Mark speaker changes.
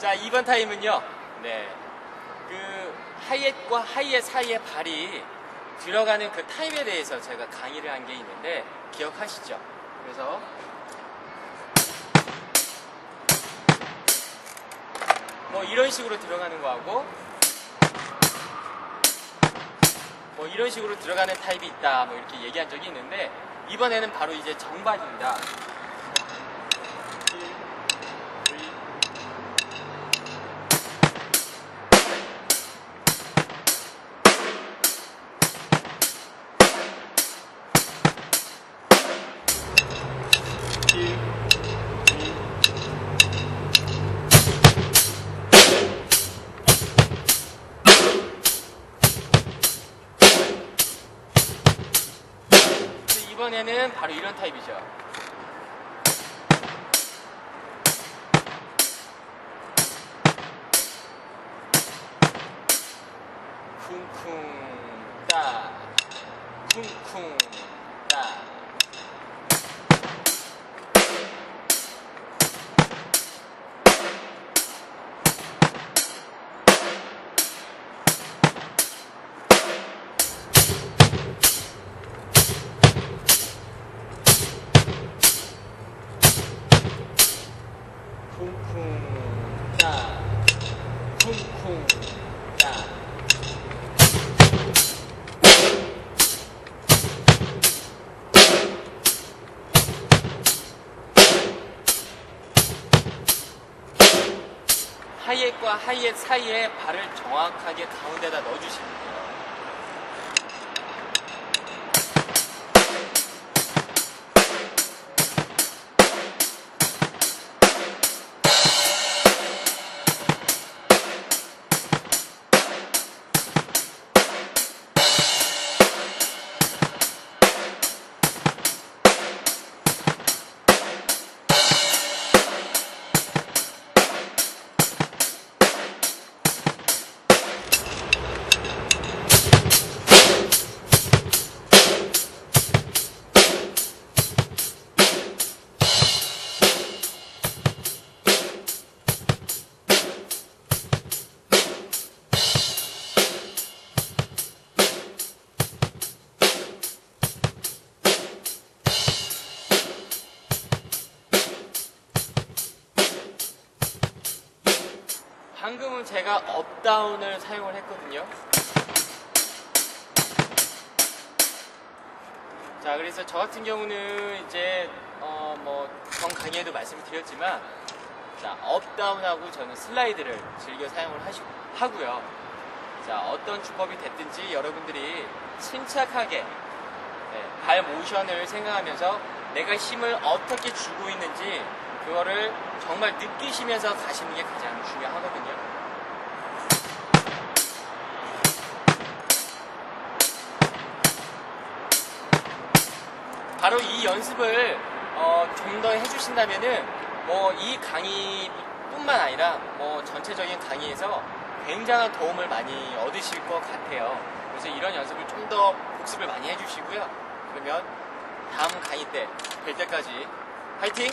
Speaker 1: 자, 이번 타임은요. 네. 그 하이햇과 하이햇 사이에 발이 들어가는 그 타임에 대해서 제가 강의를 한 게 있는데 기억하시죠? 그래서 뭐 이런 식으로 들어가는 거하고 뭐 이런 식으로 들어가는 타입이 있다 뭐 이렇게 얘기한 적이 있는데 이번에는 바로 이제 정발입니다. 이번에는 바로 이런 타입이죠. 쿵쿵 따 쿵쿵 하이햇과 하이햇 사이에 발을 정확하게 가운데다 넣어주시면 돼요. 방금은 제가 업다운을 사용을 했거든요. 자, 그래서 저 같은 경우는 이제 어 뭐전 강의에도 말씀을 드렸지만 자, 업다운하고 저는 슬라이드를 즐겨 사용을 하시, 하고요. 자, 어떤 주법이 됐든지 여러분들이 침착하게 네, 발 모션을 생각하면서 내가 힘을 어떻게 주고 있는지 그거를 정말 느끼시면서 가시는 게 가장 중요하거든요. 바로 이 연습을 어, 좀 더 해주신다면은 뭐 이 강의뿐만 아니라 뭐 전체적인 강의에서 굉장한 도움을 많이 얻으실 것 같아요. 그래서 이런 연습을 좀 더 복습을 많이 해주시고요. 그러면 다음 강의 때 뵐 때까지 화이팅!